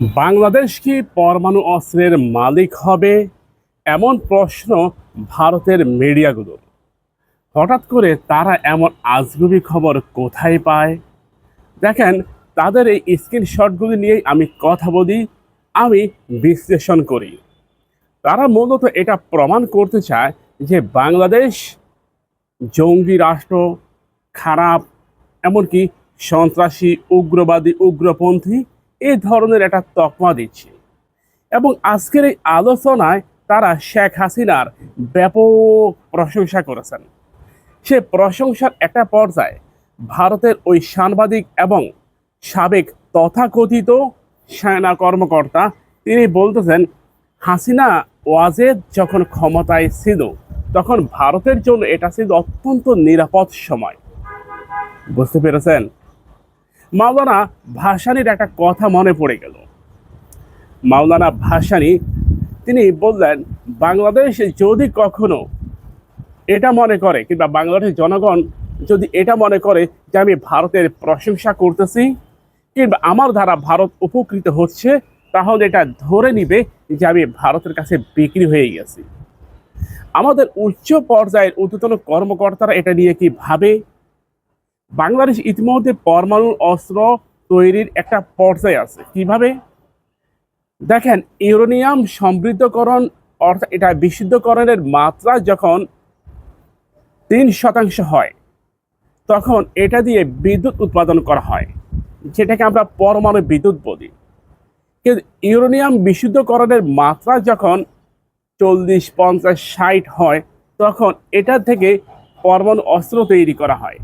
বাংলাদেশ কি পরমাণু অস্ত্রের মালিক হবে? এমন প্রশ্ন ভারতের মিডিয়াগুলোর হঠাৎ করে তারা এমন আজগুবি খবর কোথায় পায়? দেখেন, তাদের এই স্ক্রিনশটগুলি নিয়েই আমি কথা বলি, আমি বিশ্লেষণ করি। তারা মূলত এটা প্রমাণ করতে চায় যে বাংলাদেশ জঙ্গি রাষ্ট্র, খারাপ, এমনকি সন্ত্রাসী, উগ্রবাদী, উগ্রপন্থী এই ধরনের একটা তকমা দিচ্ছে। এবং আজকের এই আলোচনায় তারা শেখ হাসিনার ব্যাপক প্রশংসা করেছেন। সে প্রশংসার একটা পর্যায়ে ভারতের ওই সাংবাদিক এবং সাবেক তথাকথিত সেনা কর্মকর্তা, তিনি বলতেছেন, হাসিনা ওয়াজেদ যখন ক্ষমতায় ছিল, তখন ভারতের জন্য এটা ছিল অত্যন্ত নিরাপদ সময়। বুঝতে পেরেছেন? মাওলানা ভাসানির একটা কথা মনে পড়ে গেল। মাওলানা ভাসানি, তিনি বললেন, বাংলাদেশ যদি কখনো এটা মনে করে কিংবা বাংলাদেশের জনগণ যদি এটা মনে করে যে আমি ভারতের প্রশংসা করতেছি কিংবা আমার দ্বারা ভারত উপকৃত হচ্ছে, তাহলে এটা ধরে নিবে যে আমি ভারতের কাছে বিক্রি হয়ে গেছি। আমাদের উচ্চ পর্যায়ের ঊর্ধ্বতন কর্মকর্তারা এটা নিয়ে কি ভাবে বাংলাদেশ ইতিমধ্যে পরমাণু অস্ত্র তৈরির একটা পর্যায়ে আছে। কীভাবে? দেখেন, ইউরেনিয়াম সমৃদ্ধকরণ, অর্থাৎ এটা বিশুদ্ধকরণের মাত্রা যখন তিন শতাংশ হয়, তখন এটা দিয়ে বিদ্যুৎ উৎপাদন করা হয়, যেটাকে আমরা পরমাণু বিদ্যুৎ বলি। কিন্তু ইউরেনিয়াম বিশুদ্ধকরণের মাত্রা যখন চল্লিশ, পঞ্চাশ, ষাট হয়, তখন এটা থেকে পরমাণু অস্ত্র তৈরি করা হয়।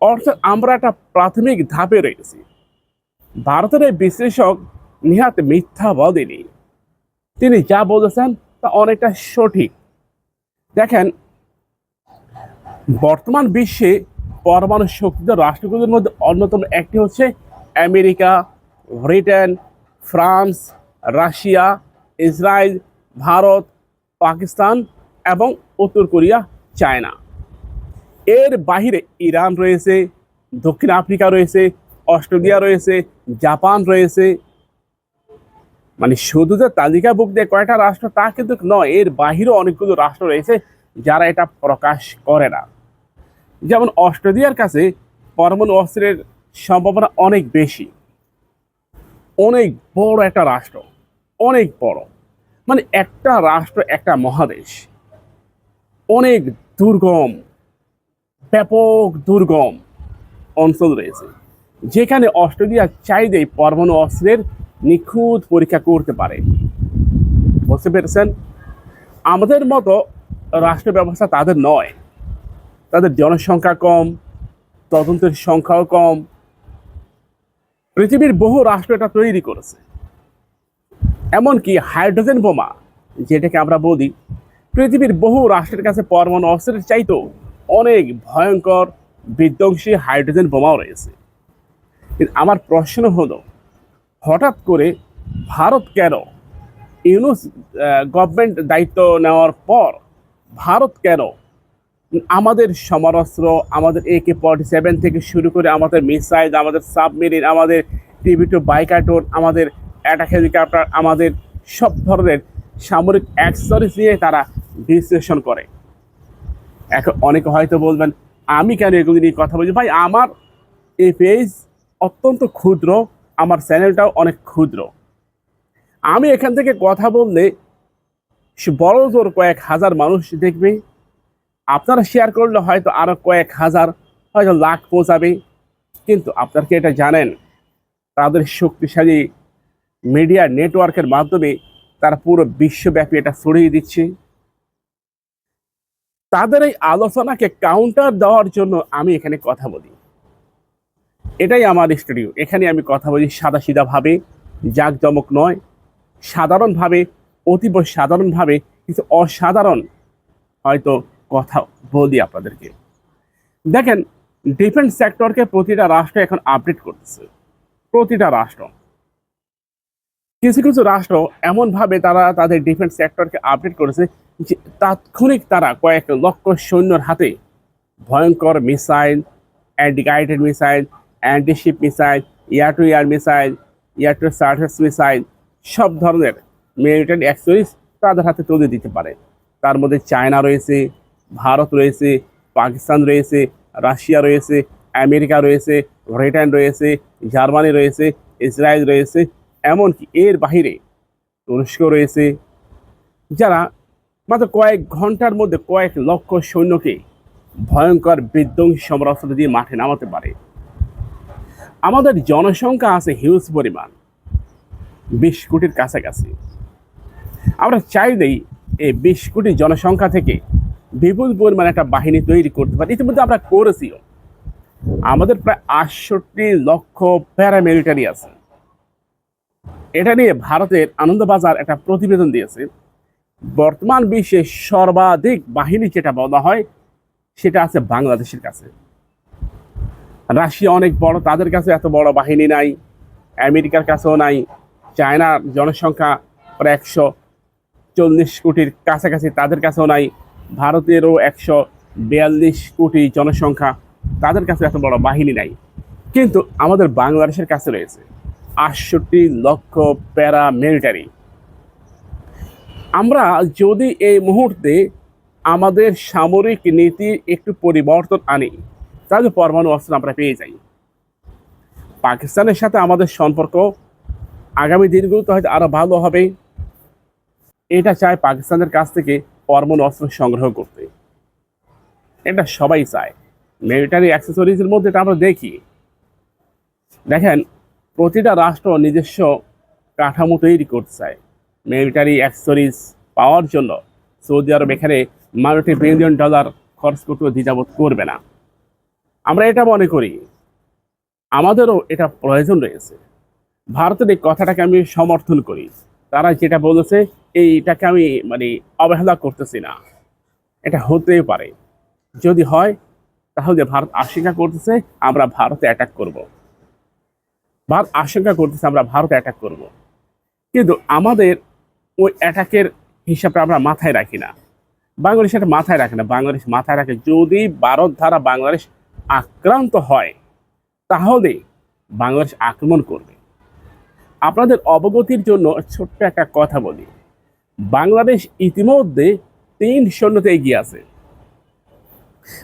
অর্থাৎ আমরা একটা প্রাথমিক ধাপে রয়েছি। ভারতের এই বিশ্লেষক নিহাত মিথ্যা বলেনি তিনি যা বলেছেন তা অনেকটা সঠিক। দেখেন, বর্তমান বিশ্বে পরমাণু শক্তিধর রাষ্ট্রগুলোর মধ্যে অন্যতম একটি হচ্ছে America, Britain, France, Russia, Israel, Bharat, Pakistan এবং উত্তর কোরিয়া, চায়না। এর বাহিরে ইরান রয়েছে, দক্ষিণ আফ্রিকা রয়েছে, অস্ট্রেলিয়া রয়েছে, জাপান রয়েছে। মানে শুধু যে তালিকাভুক্ত কয়টা রাষ্ট্র তা কিন্তু নয়, এর বাহিরেও অনেকগুলো রাষ্ট্র রয়েছে যারা এটা প্রকাশ করে না। যেমন অস্ট্রেলিয়ার কাছে পরমাণু অস্ত্রের সম্ভাবনা অনেক বেশি। অনেক বড় একটা রাষ্ট্র, অনেক বড়। মানে একটা রাষ্ট্র, একটা মহাদেশ। অনেক দুর্গম। ব্যাপক দুর্গম অঞ্চল রয়েছে। যেখানে অস্ট্রেলিয়া চাইলেই পরমাণু অস্ত্রের নিখুঁত পরীক্ষা করতে পারে। বুঝতে পেরেছেন? আমাদের মতো রাষ্ট্র ব্যবস্থা তাদের নয়। তাদের জনসংখ্যা কম, তদন্তের সংখ্যাও কম। পৃথিবীর বহু রাষ্ট্র এটা তৈরি করেছে। এমনকি হাইড্রোজেন বোমা, যেটাকে আমরা বলি, পৃথিবীর বহু রাষ্ট্রের কাছে পরমাণু অস্ত্রের চাইতেও অনেক ভয়ঙ্কর বিধ্বংসী হাইড্রোজেন বোমাও রয়েছে। আমার প্রশ্ন হলো, হঠাৎ করে ভারত কেন ইউনুস গভর্নমেন্ট দায়িত্ব নেওয়ার পর ভারত কেন আমাদের সমরাস্ত্র আমাদের এ কে ফর্টি সেভেন থেকে শুরু করে আমাদের মিসাইল আমাদের সাবমেরিন আমাদের টিভি টু বাইকাটোন আমাদের অ্যাটাক হেলিকপ্টার আমাদের সব ধরনের সামরিক অ্যাক্সেসরিজ নিয়ে তারা বিশ্লেষণ করে। এখন অনেকে হয়তো বলবেন, আমি কেন এগুলি নিয়ে কথা বলছি? ভাই, আমার এই পেজ অত্যন্ত ক্ষুদ্র, আমার চ্যানেলটাও অনেক ক্ষুদ্র। আমি এখান থেকে কথা বললে বড় জোর কয়েক হাজার মানুষ দেখবে। আপনারা শেয়ার করলে হয়তো আরও কয়েক হাজার, হয়তো লাখ পৌঁছাবে। কিন্তু আপনারা কি এটা জানেন? তাদের শক্তিশালী মিডিয়া নেটওয়ার্কের মাধ্যমে তারা পুরো বিশ্বব্যাপী এটা ছড়িয়ে দিচ্ছে। তাদের এই আলোচনাকে কাউন্টার দেওয়ার জন্য আমি এখানে কথা বলি। এটাই আমার স্টুডিও এখানে আমি কথা বলি সাদা সিধাভাবে জাঁকজমক নয়, সাধারণভাবে, অতীব সাধারণভাবে কিছু অসাধারণ হয়তো কথা বলি আপনাদেরকে। দেখেন ডিফেন্স সেক্টরকে প্রতিটা রাষ্ট্র এখন আপডেট করতেছে। প্রতিটা রাষ্ট্র। কিছু কিছু রাষ্ট্র এমনভাবে তারা তাদের ডিফেন্স সেক্টরকে আপডেট করেছে তাৎক্ষণিক তারা কয়েক লক্ষ সৈন্যর হাতে ভয়ঙ্কর missile anti guided missile antiship missile air to air missile air to surface missile, সব ধরনের মিলিটারি অ্যাক্সেসরিজ তাদের হাতে তুলে দিতে পারে। তার মধ্যে চায়না রয়েছে, ভারত রয়েছে, পাকিস্তান রয়েছে, রাশিয়া রয়েছে, আমেরিকা রয়েছে, ব্রিটেন রয়েছে, জার্মানি রয়েছে, ইসরায়েল রয়েছে, এমনকি এর বাহিরে তুরস্ক রয়েছে, যারা মাত্র কয়েক ঘণ্টার মধ্যে কয়েক লক্ষ সৈন্যকে ভয়ঙ্কর বিধ্বংসী সমরাস্ত্র দিয়ে মাঠে নামাতে পারে। আমাদের জনসংখ্যা আছে হিউজ পরিমাণ, বিশ কোটির কাছাকাছি। আমরা চাইলেই এই বিশ কোটি জনসংখ্যা থেকে বিপুল পরিমাণ একটা বাহিনী তৈরি করতে পারি। ইতিমধ্যে আমরা করেছিও। আমাদের প্রায় আটষট্টি লক্ষ প্যারামিলিটারি আছে। এটা নিয়ে ভারতের আনন্দবাজার একটা প্রতিবেদন দিয়েছে। বর্তমান বিশ্বে সর্বাধিক বাহিনী যেটা বলা হয়, সেটা আছে বাংলাদেশের কাছে। রাশিয়া অনেক বড়, তাদের কাছে এত বড় বাহিনী নাই, আমেরিকার কাছেও নাই, চায়নার জনসংখ্যা প্রায় একশো চল্লিশ কোটির কাছাকাছি তাদের কাছেও নাই, ভারতেরও একশো বিয়াল্লিশ কোটি জনসংখ্যা, তাদের কাছে এত বড় বাহিনী নাই। কিন্তু আমাদের বাংলাদেশের কাছে রয়েছে আটষট্টি লক্ষ প্যারা মিলিটারি আমরা যদি এই মুহূর্তে আমাদের সামরিক নীতির একটু পরিবর্তন আনি, তাহলে পরমাণু অস্ত্র আমরা পেয়ে যাই। পাকিস্তানের সাথে আমাদের সম্পর্ক আগামী দিনগুলোতে হয়তো আরও ভালো হবে। এটা চায় পাকিস্তানের কাছ থেকে পরমাণু অস্ত্র সংগ্রহ করতে। এটা সবাই চায়। মিলিটারি অ্যাক্সেসরিজের মধ্যে এটা আমরা দেখি। দেখেন, প্রতিটা রাষ্ট্র নিজস্ব কাঠামো তৈরি করতে চায়। মিলিটারি অ্যাক্সেসরিজ পাওয়ার জন্য সৌদি আরব এখানে মাল্টি বিলিয়ন ডলার খরচ করতেও দ্বিধাবোধ করবে না। আমরা এটা মনে করি, আমাদেরও এটা প্রয়োজন রয়েছে। ভারতের এই কথাটাকে আমি সমর্থন করি। তারা যেটা বলেছে, এইটাকে আমি মানে অবহেলা করতেছি না। এটা হতেই পারে। যদি হয়, তাহলে ভারত আশঙ্কা করতেছে, আমরা ভারতে অ্যাটাক করব। ভারত আশঙ্কা করতেছে, আমরা ভারতে অ্যাটাক করব। কিন্তু আমাদের ওই অ্যাটাকের হিসাবটা আমরা মাথায় রাখি না। বাংলাদেশ এটা মাথায় রাখে না। বাংলাদেশ মাথায় রাখে, যদি ভারত দ্বারা বাংলাদেশ আক্রান্ত হয়, তাহলে বাংলাদেশ আক্রমণ করবে। আপনাদের অবগতির জন্য ছোট্ট একটা কথা বলি। বাংলাদেশ ইতিমধ্যে তিন শূন্যতে এগিয়ে আছে।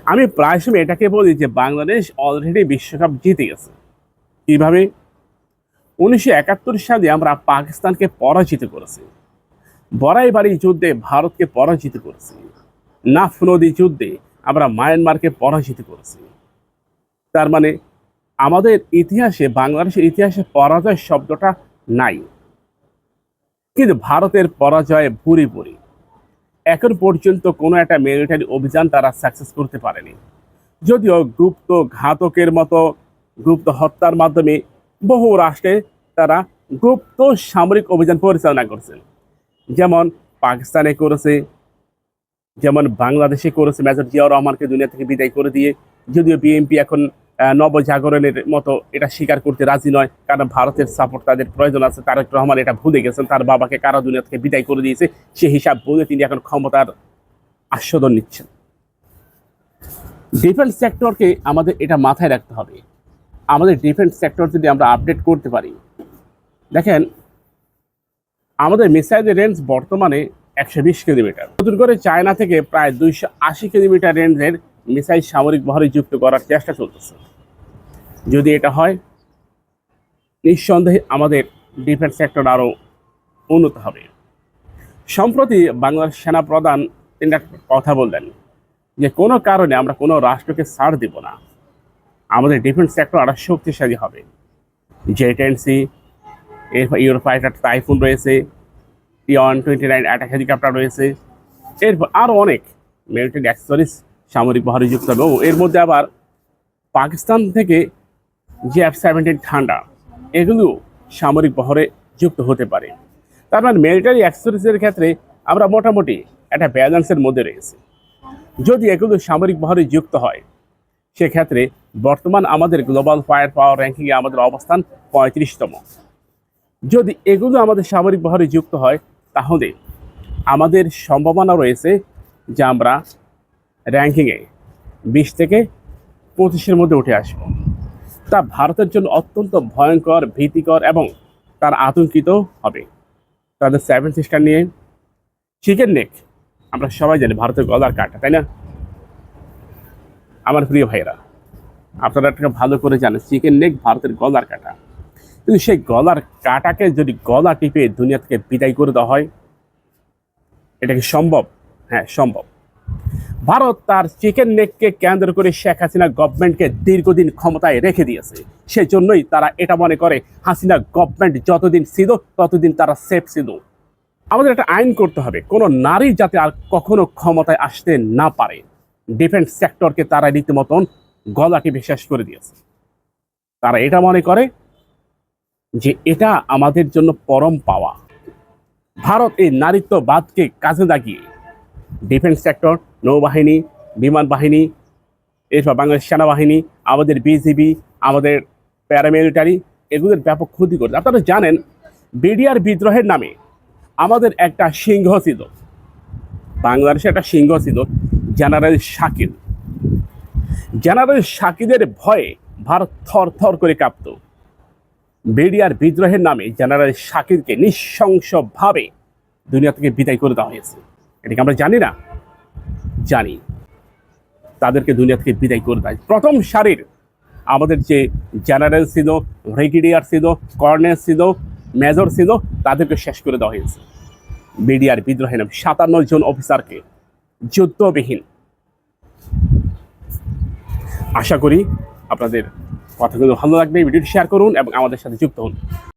আমি প্রায় সময় এটাকে বলি যে, বাংলাদেশ অলরেডি বিশ্বকাপ জিতে গেছে। কীভাবে? উনিশশো সালে আমরা পাকিস্তানকে পরাজিত করেছি। বড়াই বাড়ি যুদ্ধে ভারতকে পরাজিত করেছি। নাফ নদী যুদ্ধে আমরা মায়ানমারকে পরাজিত করেছি। তার মানে আমাদের ইতিহাসে, বাংলাদেশের ইতিহাসে পরাজয় শব্দটা নাই। কিন্তু ভারতের পরাজয় ভুরি ভুরি এখন পর্যন্ত কোনো একটা মিলিটারি অভিযান তারা সাকসেস করতে পারেনি। যদিও গুপ্ত ঘাতকের মতো গুপ্ত হত্যার মাধ্যমে বহু রাষ্ট্রে তারা গুপ্ত সামরিক অভিযান পরিচালনা করছেন। যেমন পাকিস্তানে করেছে, যেমন বাংলাদেশে করেছে মেজর জিয়াউর রহমানকে দুনিয়া থেকে বিদায় করে দিয়ে, যদিও বিএনপি এখন নবজাগরণের মতো এটা স্বীকার করতে রাজি নয়, কারণ ভারতের সাপোর্ট তাদের প্রয়োজন আছে। তারেক রহমান এটা ভুলে গেছেন, তার বাবাকে কারা দুনিয়া থেকে বিদায় করে দিয়েছে, সে হিসাব বলে তিনি এখন ক্ষমতার আস্বাদন নিচ্ছেন। ডিফেন্স সেক্টরকে আমাদের এটা মাথায় রাখতে হবে। আমাদের ডিফেন্স সেক্টর যদি আমরা আপডেট করতে পারি, দেখেন আমাদের মিসাইলের রেঞ্জ বর্তমানে একশো বিশ কিলোমিটার। নতুন করে চায়না থেকে প্রায় দুইশো আশি কিলোমিটার রেঞ্জের মিসাইল সামরিক বহরে যুক্ত করার চেষ্টা চলতেছে। যদি এটা হয়, নিঃসন্দেহে আমাদের ডিফেন্স সেক্টর আরও উন্নত হবে। সম্প্রতি বাংলাদেশ সেনা প্রধান তিনি কথা বললেন, যে কোনো কারণে আমরা কোনো রাষ্ট্রকে ছাড় দিব না। আমাদের ডিফেন্স সেক্টর আরও শক্তিশালী হবে। জেটেন্সি ইউরো ফাইটার টাইফুন রয়েছে T one twenty nine attack helicopter রয়েছে, এরপর আরও অনেক মিলিটারি অ্যাক্সেসরিজ সামরিক বহরে যুক্ত হবে। ও, এর মধ্যে আবার পাকিস্তান থেকে যে এফ সেভেন্টিন ঠান্ডা এগুলো সামরিক বহরে যুক্ত হতে পারে। তার মানে মিলিটারি অ্যাক্সেসরিজের ক্ষেত্রে আমরা মোটামুটি একটা ব্যালেন্সের মধ্যে রয়েছে। যদি এগুলো সামরিক বহরে যুক্ত হয়, সেক্ষেত্রে বর্তমান আমাদের গ্লোবাল ফায়ার পাওয়ার র্যাঙ্কিংয়ে আমাদের অবস্থান পঁয়ত্রিশতম। যদি এগুলো আমাদের সামরিক বহরে যুক্ত হয়, তাহলে আমাদের সম্ভাবনা রয়েছে যে আমরা র্যাঙ্কিংয়ে বিশ থেকে পঁচিশের মধ্যে উঠে আসব। তা ভারতের জন্য অত্যন্ত ভয়ঙ্কর, ভীতিকর এবং তার আতঙ্কিত হবে। তাদের সেভেন সিস্টার নিয়ে চিকেন নেক আমরা সবাই জানি ভারতের গলার কাটা, তাই না? আমার প্রিয় ভাইয়েরা, আপনারা একটা ভালো করে জানেন চিকেন নেক ভারতের গলার কাটা। কিন্তু সেই গলার কাটাকে যদি গলা টিপে দুনিয়া থেকে বিদায় করে দেওয়া হয়, এটা কি সম্ভব? হ্যাঁ সম্ভব। ভারত তার চিকেন নেককে কেন্দ্র করে শেখ হাসিনা গভর্নমেন্টকে দীর্ঘদিন ক্ষমতায় রেখে দিয়েছে। সেজন্যই তারা এটা মনে করে, হাসিনা গভর্নমেন্ট যতদিন ছিল, ততদিন তারা সেফ ছিল। আমাদের একটা আইন করতে হবে, কোনো নারী যাতে আর কখনো ক্ষমতায় আসতে না পারে। ডিফেন্স সেক্টরকে তারা রীতিমতন গলাকে বিশ্বাস করে দিয়েছে। তারা এটা মনে করে যে এটা আমাদের জন্য পরম পাওয়া। ভারত এই নারীত্ববাদকে কাজে লাগিয়ে ডিফেন্স সেক্টর, নৌবাহিনী, বিমান বাহিনী, এরপর বাংলাদেশ সেনাবাহিনী, আমাদের বিজিবি আমাদের প্যারামিলিটারি এগুলোর ব্যাপক ক্ষতি করছে। আপনারা জানেন বিডিআর বিদ্রোহের নামে আমাদের একটা সিংহ ছিল বাংলাদেশে একটা সিংহ ছিল জেনারেল শাকিল। জেনারেল শাকিদের ভয়ে ভারত থর থর করে কাঁপত। বিডিআর বিদ্রোহের নামে জেনারেল শাকিরকে নিঃশংসভাবে দুনিয়া থেকে বিদায় করে দেওয়া হয়েছে। এটাকে আমরা জানি না, জানি। তাদেরকে দুনিয়া থেকে বিদায় করে দেয়। প্রথম সারির আমাদের যে জেনারেল ছিল, ব্রিগেডিয়ার ছিল, কর্নেল ছিল, মেজর ছিল, তাদেরকে শেষ করে দেওয়া হয়েছে। বিডিআর বিদ্রোহের নামে সাতান্ন জন অফিসারকে যুদ্ধবিহীন। আশা করি আপনাদের কথাগুলো ভালো লাগবে ভিডিওটি শেয়ার করুন এবং আমাদের সাথে যুক্ত হন।